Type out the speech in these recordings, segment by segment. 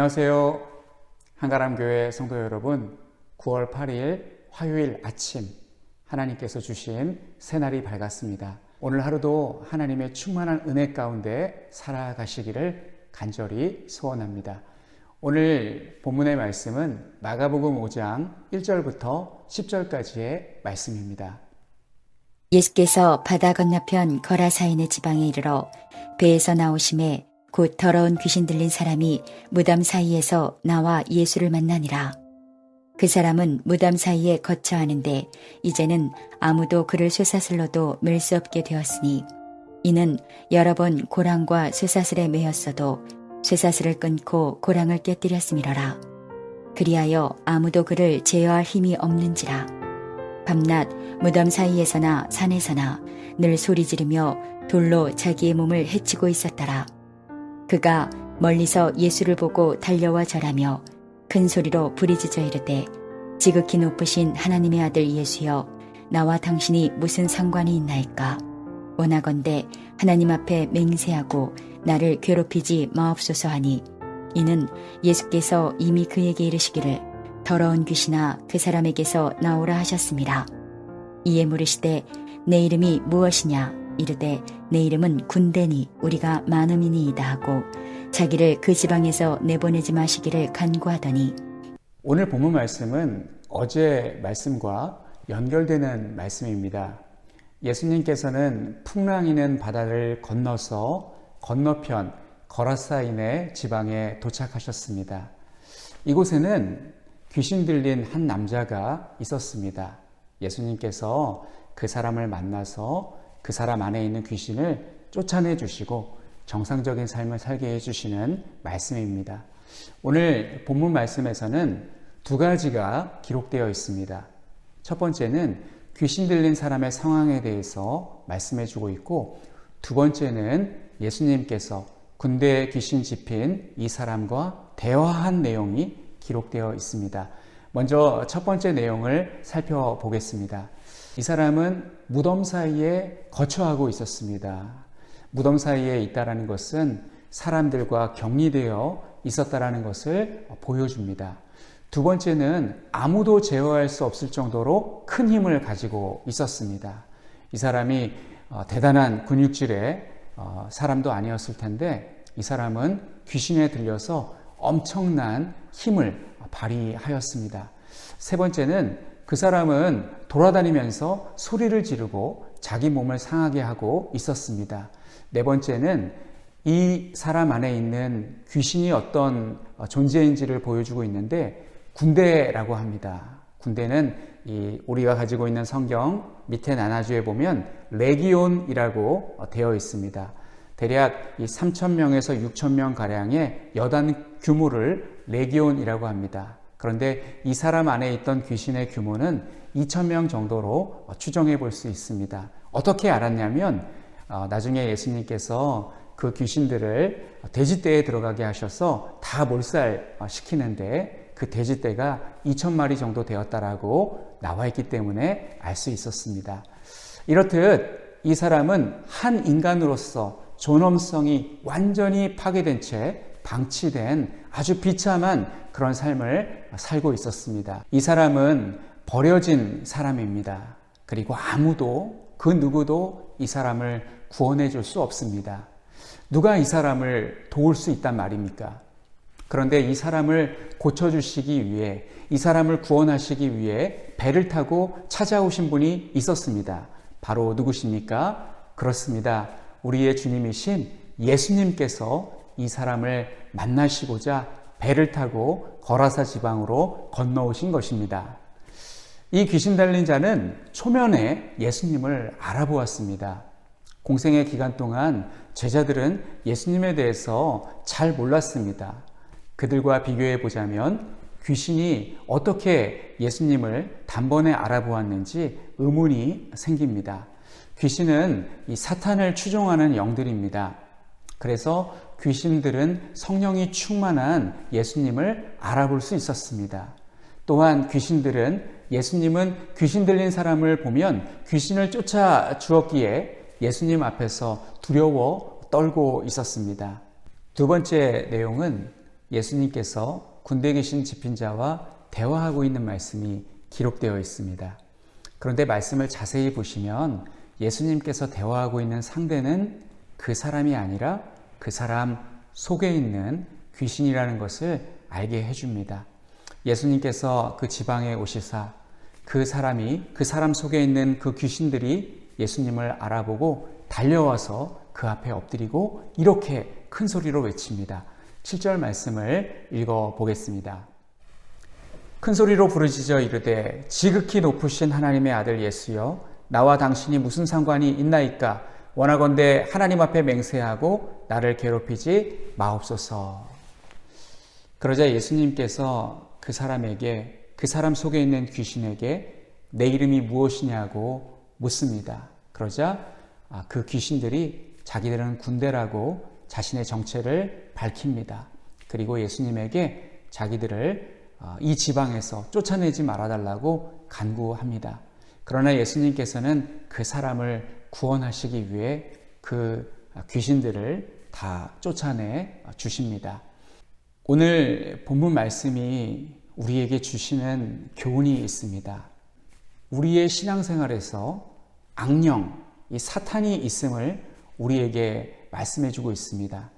안녕하세요. 한가람교회 성도 여러분, 9월 8일 화요일 아침 하나님께서 주신 새날이 밝았습니다. 오늘 하루도 하나님의 충만한 은혜 가운데 살아가시기를 간절히 소원합니다. 오늘 본문의 말씀은 마가복음 5장 1절부터 10절까지의 말씀입니다. 예수께서 바다 건너편 거라사인의 지방에 이르러 배에서 나오심에 곧 더러운 귀신 들린 사람이 무덤 사이에서 나와 예수를 만나니라. 그 사람은 무덤 사이에 거처하는데 이제는 아무도 그를 쇠사슬로도 맬수 없게 되었으니 이는 여러 번 고랑과 쇠사슬에 매였어도 쇠사슬을 끊고 고랑을 깨뜨렸음이러라. 그리하여 아무도 그를 제어할 힘이 없는지라. 밤낮 무덤 사이에서나 산에서나 늘 소리 지르며 돌로 자기의 몸을 해치고 있었더라. 그가 멀리서 예수를 보고 달려와 절하며 큰 소리로 부리짖어 이르되 지극히 높으신 하나님의 아들 예수여 나와 당신이 무슨 상관이 있나이까 원하건대 하나님 앞에 맹세하고 나를 괴롭히지 마옵소서 하니 이는 예수께서 이미 그에게 이르시기를 더러운 귀신아 그 사람에게서 나오라 하셨습니다. 이에 물으시되 내 이름이 무엇이냐 이르되 내 이름은 군대니 우리가 많음이니이다 하고 자기를 그 지방에서 내보내지 마시기를 간구하더니 오늘 본문 말씀은 어제 말씀과 연결되는 말씀입니다. 예수님께서는 풍랑이는 바다를 건너서 건너편 거라사인의 지방에 도착하셨습니다. 이곳에는 귀신 들린 한 남자가 있었습니다. 예수님께서 그 사람을 만나서 그 사람 안에 있는 귀신을 쫓아내 주시고 정상적인 삶을 살게 해주시는 말씀입니다. 오늘 본문 말씀에서는 두 가지가 기록되어 있습니다. 첫 번째는 귀신 들린 사람의 상황에 대해서 말씀해 주고 있고 두 번째는 예수님께서 군대에 귀신 집힌 이 사람과 대화한 내용이 기록되어 있습니다. 먼저 첫 번째 내용을 살펴보겠습니다. 이 사람은 무덤 사이에 거처하고 있었습니다. 무덤 사이에 있다라는 것은 사람들과 격리되어 있었다라는 것을 보여줍니다. 두 번째는 아무도 제어할 수 없을 정도로 큰 힘을 가지고 있었습니다. 이 사람이 어, 대단한 근육질의 어, 사람도 아니었을 텐데 이 사람은 귀신에 들려서 엄청난 힘을 발휘하였습니다. 세 번째는 그 사람은 돌아다니면서 소리를 지르고 자기 몸을 상하게 하고 있었습니다. 네 번째는 이 사람 안에 있는 귀신이 어떤 존재인지를 보여주고 있는데 군대라고 합니다. 군대는 이 우리가 가지고 있는 성경 밑에 나눠주에 보면 레기온이라고 되어 있습니다. 대략 이 3천 명에서 6천 명 가량의 여단 규모를 레기온이라고 합니다. 그런데 이 사람 안에 있던 귀신의 규모는 2천 명 정도로 추정해 볼 수 있습니다. 어떻게 알았냐면 어, 나중에 예수님께서 그 귀신들을 돼지떼에 들어가게 하셔서 다 몰살 시키는데 그 돼지떼가 2천 마리 정도 되었다라고 나와 있기 때문에 알 수 있었습니다. 이렇듯 이 사람은 한 인간으로서 존엄성이 완전히 파괴된 채 방치된 아주 비참한 그런 삶을 살고 있었습니다. 이 사람은 버려진 사람입니다. 그리고 아무도 그 누구도 이 사람을 구원해 줄 수 없습니다. 누가 이 사람을 도울 수 있단 말입니까? 그런데 이 사람을 고쳐주시기 위해, 이 사람을 구원하시기 위해 배를 타고 찾아오신 분이 있었습니다. 바로 누구십니까? 그렇습니다. 우리의 주님이신 예수님께서 이 사람을 만나시고자 배를 타고 거라사 지방으로 건너오신 것입니다. 이 귀신 달린 자는 초면에 예수님을 알아보았습니다. 공생의 기간 동안 제자들은 예수님에 대해서 잘 몰랐습니다. 그들과 비교해 보자면 귀신이 어떻게 예수님을 단번에 알아보았는지 의문이 생깁니다. 귀신은 이 사탄을 추종하는 영들입니다. 그래서 귀신들은 성령이 충만한 예수님을 알아볼 수 있었습니다. 또한 귀신들은 예수님은 귀신 들린 사람을 보면 귀신을 쫓아 주었기에 예수님 앞에서 두려워 떨고 있었습니다. 두 번째 내용은 예수님께서 군대에 계신 집힌 자와 대화하고 있는 말씀이 기록되어 있습니다. 그런데 말씀을 자세히 보시면 예수님께서 대화하고 있는 상대는 그 사람이 아니라 그 사람 속에 있는 귀신이라는 것을 알게 해줍니다. 예수님께서 그 지방에 오시사 그 사람이 그 사람 속에 있는 그 귀신들이 예수님을 알아보고 달려와서 그 앞에 엎드리고 이렇게 큰 소리로 외칩니다. 7절 말씀을 읽어 보겠습니다. 큰 소리로 부르짖어 이르되 지극히 높으신 하나님의 아들 예수여 나와 당신이 무슨 상관이 있나이까 원하건대 하나님 앞에 맹세하고 나를 괴롭히지 마옵소서. 그러자 예수님께서 그 사람에게 그 사람 속에 있는 귀신에게 내 이름이 무엇이냐고 묻습니다. 그러자 아, 그 귀신들이 자기들은 군대라고 자신의 정체를 밝힙니다. 그리고 예수님에게 자기들을 아, 이 지방에서 쫓아내지 말아달라고 간구합니다. 그러나 예수님께서는 그 사람을 구원하시기 위해 그 귀신들을 다 쫓아내 주십니다. 오늘 본문 말씀이 우리에게 주시는 교훈이 있습니다. 우리의 신앙생활에서 악령, 이 사탄이 있음을 우리에게 말씀해 주고 있습니다.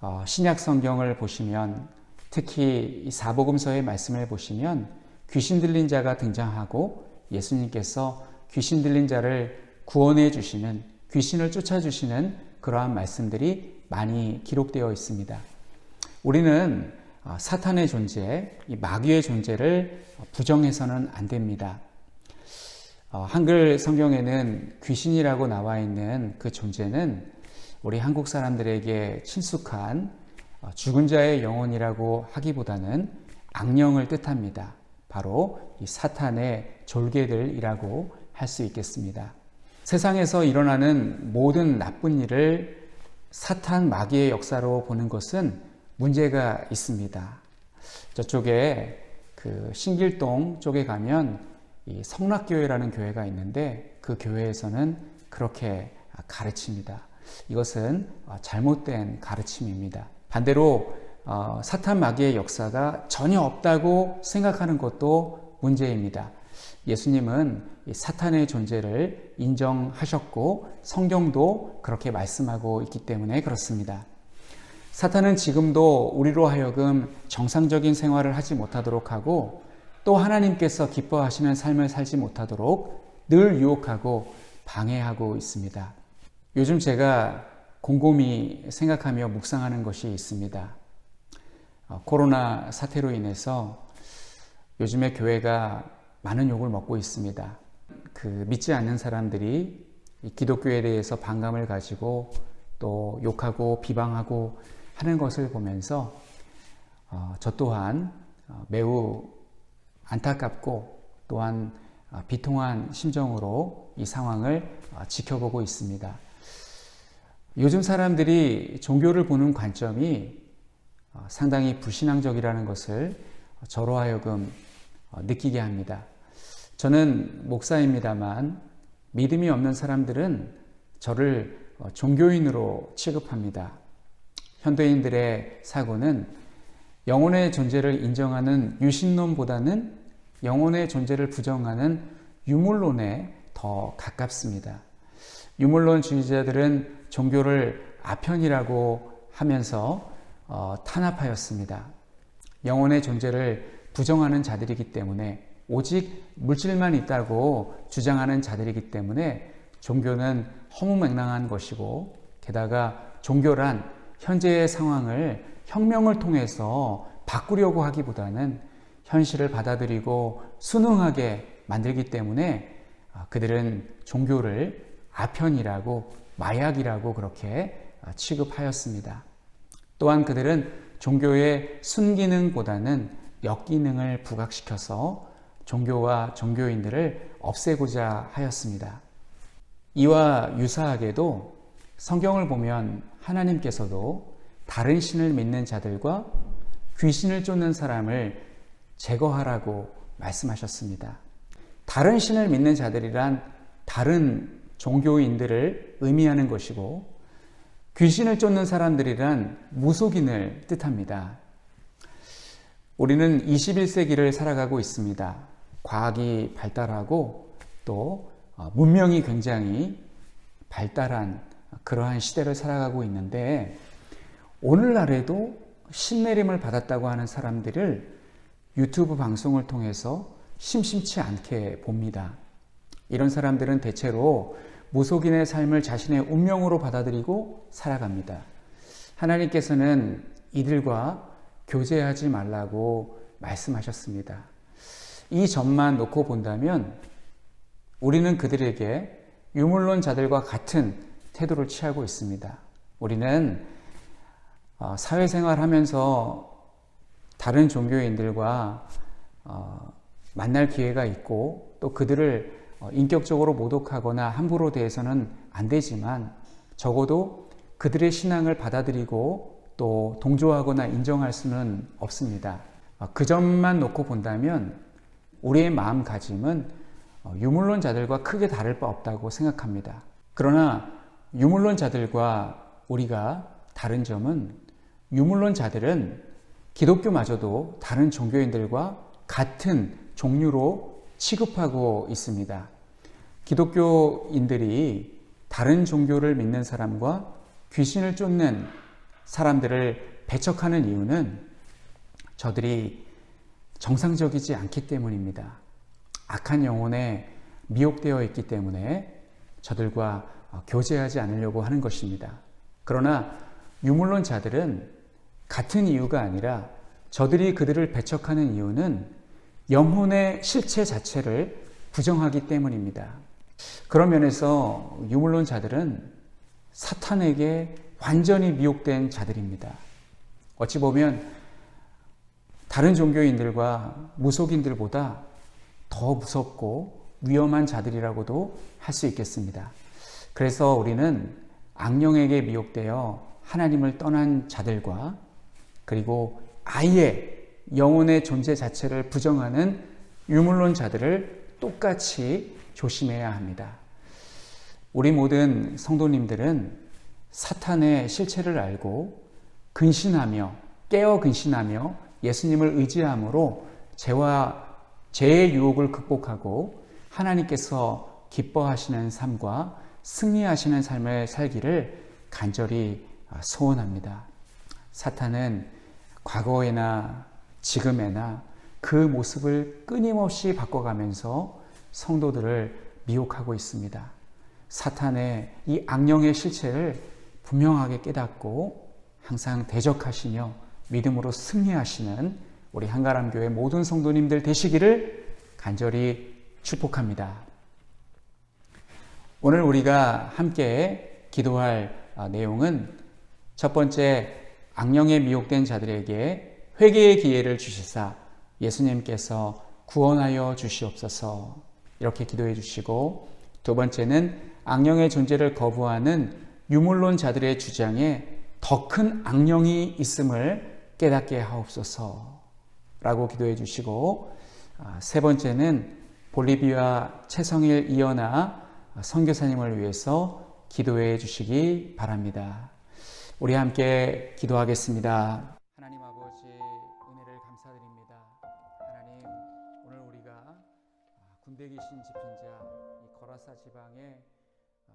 어, 신약 성경을 보시면 특히 이 사복음서의 말씀을 보시면 귀신 들린 자가 등장하고 예수님께서 귀신 들린 자를 구원해 주시는 귀신을 쫓아 주시는 그러한 말씀들이 많이 기록되어 있습니다. 우리는 어, 사탄의 존재, 이 마귀의 존재를 부정해서는 안 됩니다. 어, 한글 성경에는 귀신이라고 나와 있는 그 존재는 우리 한국 사람들에게 친숙한 어, 죽은 자의 영혼이라고 하기보다는 악령을 뜻합니다. 바로 이 사탄의 졸개들이라고 할 수 있겠습니다. 세상에서 일어나는 모든 나쁜 일을 사탄 마귀의 역사로 보는 것은 문제가 있습니다. 저쪽에 그 신길동 쪽에 가면 이 성락교회라는 교회가 있는데 그 교회에서는 그렇게 가르칩니다. 이것은 잘못된 가르침입니다. 반대로 어, 사탄 마귀의 역사가 전혀 없다고 생각하는 것도 문제입니다. 예수님은 사탄의 존재를 인정하셨고 성경도 그렇게 말씀하고 있기 때문에 그렇습니다. 사탄은 지금도 우리로 하여금 정상적인 생활을 하지 못하도록 하고 또 하나님께서 기뻐하시는 삶을 살지 못하도록 늘 유혹하고 방해하고 있습니다. 요즘 제가 곰곰이 생각하며 묵상하는 것이 있습니다. 어, 코로나 사태로 인해서 요즘에 교회가 많은 욕을 먹고 있습니다. 그 믿지 않는 사람들이 기독교에 대해서 반감을 가지고 또 욕하고 비방하고 하는 것을 보면서 어, 저 또한 어, 매우 안타깝고 또한 비통한 심정으로 이 상황을 지켜보고 있습니다. 요즘 사람들이 종교를 보는 관점이 상당히 불신앙적이라는 것을 저로 하여금 느끼게 합니다. 저는 목사입니다만 믿음이 없는 사람들은 저를 종교인으로 취급합니다. 현대인들의 사고는 영혼의 존재를 인정하는 유신론보다는 영혼의 존재를 부정하는 유물론에 더 가깝습니다. 유물론주의자들은 종교를 아편이라고 하면서 어, 탄압하였습니다. 영혼의 존재를 부정하는 자들이기 때문에 오직 물질만 있다고 주장하는 자들이기 때문에 종교는 허무맹랑한 것이고 게다가 종교란 현재의 상황을 혁명을 통해서 바꾸려고 하기보다는 현실을 받아들이고 순응하게 만들기 때문에 그들은 종교를 아편이라고 마약이라고 그렇게 취급하였습니다. 또한 그들은 종교의 순기능보다는 역기능을 부각시켜서 종교와 종교인들을 없애고자 하였습니다. 이와 유사하게도 성경을 보면 하나님께서도 다른 신을 믿는 자들과 귀신을 쫓는 사람을 제거하라고 말씀하셨습니다. 다른 신을 믿는 자들이란 다른 종교인들을 의미하는 것이고 귀신을 쫓는 사람들이란 무속인을 뜻합니다. 우리는 21세기를 살아가고 있습니다. 과학이 발달하고 또 어, 문명이 굉장히 발달한 그러한 시대를 살아가고 있는데 오늘날에도 신내림을 받았다고 하는 사람들을 유튜브 방송을 통해서 심심치 않게 봅니다. 이런 사람들은 대체로 무속인의 삶을 자신의 운명으로 받아들이고 살아갑니다. 하나님께서는 이들과 교제하지 말라고 말씀하셨습니다. 이 점만 놓고 본다면 우리는 그들에게 유물론자들과 같은 태도를 취하고 있습니다. 우리는 어, 사회생활 하면서 다른 종교인들과 어, 만날 기회가 있고 또 그들을 어, 인격적으로 모독하거나 함부로 대해서는 안 되지만 적어도 그들의 신앙을 받아들이고 또 동조하거나 인정할 수는 없습니다. 어, 그 점만 놓고 본다면 우리의 마음가짐은 어, 유물론자들과 크게 다를 바 없다고 생각합니다. 그러나 유물론자들과 우리가 다른 점은 유물론자들은 기독교마저도 다른 종교인들과 같은 종류로 취급하고 있습니다. 기독교인들이 다른 종교를 믿는 사람과 귀신을 쫓는 사람들을 배척하는 이유는 저들이 정상적이지 않기 때문입니다. 악한 영혼에 미혹되어 있기 때문에 저들과 교제하지 않으려고 하는 것입니다. 그러나 유물론자들은 같은 이유가 아니라 저들이 그들을 배척하는 이유는 영혼의 실체 자체를 부정하기 때문입니다. 그런 면에서 유물론자들은 사탄에게 완전히 미혹된 자들입니다. 어찌 보면 다른 종교인들과 무속인들보다 더 무섭고 위험한 자들이라고도 할 수 있겠습니다. 그래서 우리는 악령에게 미혹되어 하나님을 떠난 자들과 그리고 아예 영혼의 존재 자체를 부정하는 유물론자들을 똑같이 조심해야 합니다. 우리 모든 성도님들은 사탄의 실체를 알고 근신하며 깨어 근신하며 예수님을 의지함으로 죄와 죄의 유혹을 극복하고 하나님께서 기뻐하시는 삶과 승리하시는 삶을 살기를 간절히 소원합니다. 사탄은 과거에나 지금에나 그 모습을 끊임없이 바꿔가면서 성도들을 미혹하고 있습니다. 사탄의 이 악령의 실체를 분명하게 깨닫고 항상 대적하시며 믿음으로 승리하시는 우리 한가람 교회 모든 성도님들 되시기를 간절히 축복합니다. 오늘 우리가 함께 기도할 아, 내용은 첫 번째 악령에 미혹된 자들에게 회개의 기회를 주시사 예수님께서 구원하여 주시옵소서 이렇게 기도해 주시고 두 번째는 악령의 존재를 거부하는 유물론 자들의 주장에 더 큰 악령이 있음을 깨닫게 하옵소서 라고 기도해 주시고 아, 세 번째는 볼리비아 최성일 이연아 선교사님을 위해서 기도해 주시기 바랍니다. 우리 함께 기도하겠습니다. 군대 귀신 집힌 자 이 거라사 지방에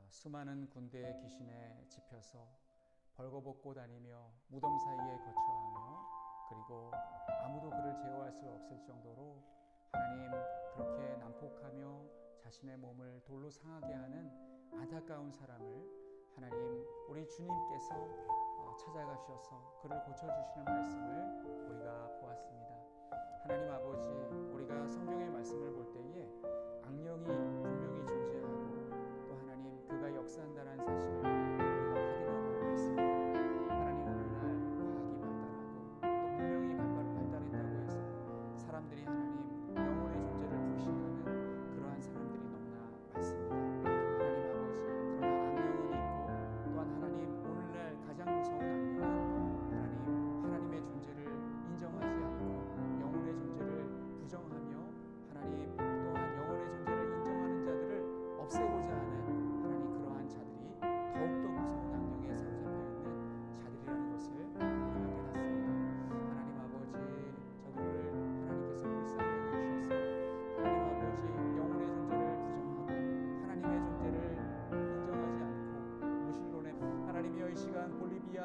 수많은 군대 귀신에 집혀서 벌거벗고 다니며 무덤 사이에 거처하며 그리고 아무도 그를 제어할 수 없을 정도로 하나님 그렇게 난폭하며 자신의 몸을 돌로 상하게 하는 안타까운 사람을 하나님 우리 주님께서 어, 찾아가셔서 그를 고쳐주시는 말씀을 우리가 보았습니다. 하나님 아버지 우리가 성경의 말씀을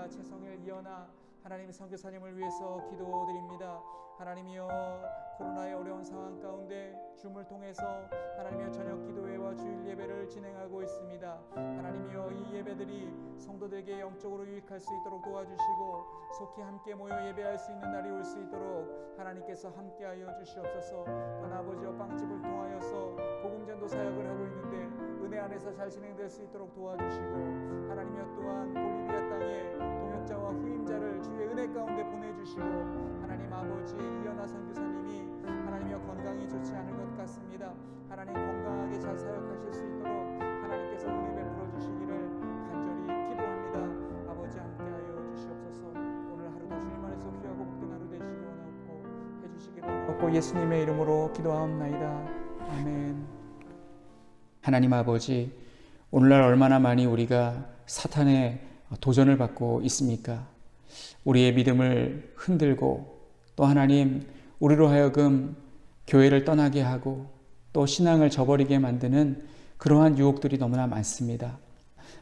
볼리비아 최성일 이연아 하나님 선교사님을 위해서 기도드립니다. 하나님이여 코로나의 어려운 상황 가운데 줌을 통해서 하나님이여 저녁 기도회와 주일 예배를 진행하고 있습니다. 하나님이여 이 예배들이 성도들에게 영적으로 유익할 수 있도록 도와주시고 속히 함께 모여 예배할 수 있는 날이 올 수 있도록 하나님께서 함께하여 주시옵소서. 아버지와 빵집을 통하여서 복음전도 사역을 하고 있는데 은혜 안에서 잘 진행될 수 있도록 도와주시고 하나님이여 또한 볼리비아 가운데 보내주시고 하나님 아버지 이연아 선교사님이 하나님이여 건강이 좋지 않을 것 같습니다. 하나님 건강하게 잘 사역하실 수 있도록 하나님께서 은혜 베풀어 주시기를 간절히 기도합니다. 아버지 함께하여 주시옵소서. 오늘 하루도 주님 안에서 귀하고 복된 하루 되시기 원하옵고 해주시기를 원하옵고 예수님의 이름으로 기도하옵나이다. 아멘. 하나님 아버지, 오늘날 얼마나 많이 우리가 사탄의 도전을 받고 있습니까? 우리의 믿음을 흔들고 또 하나님 우리로 하여금 교회를 떠나게 하고 또 신앙을 저버리게 만드는 그러한 유혹들이 너무나 많습니다.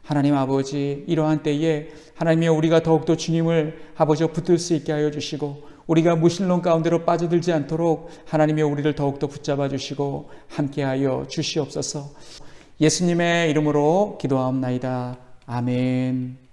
하나님 아버지 이러한 때에 하나님이 우리가 더욱더 주님을 아버지와 붙들 수 있게 하여 주시고 우리가 무신론 가운데로 빠져들지 않도록 하나님이 우리를 더욱더 붙잡아 주시고 함께하여 주시옵소서 예수님의 이름으로 기도하옵나이다. 아멘.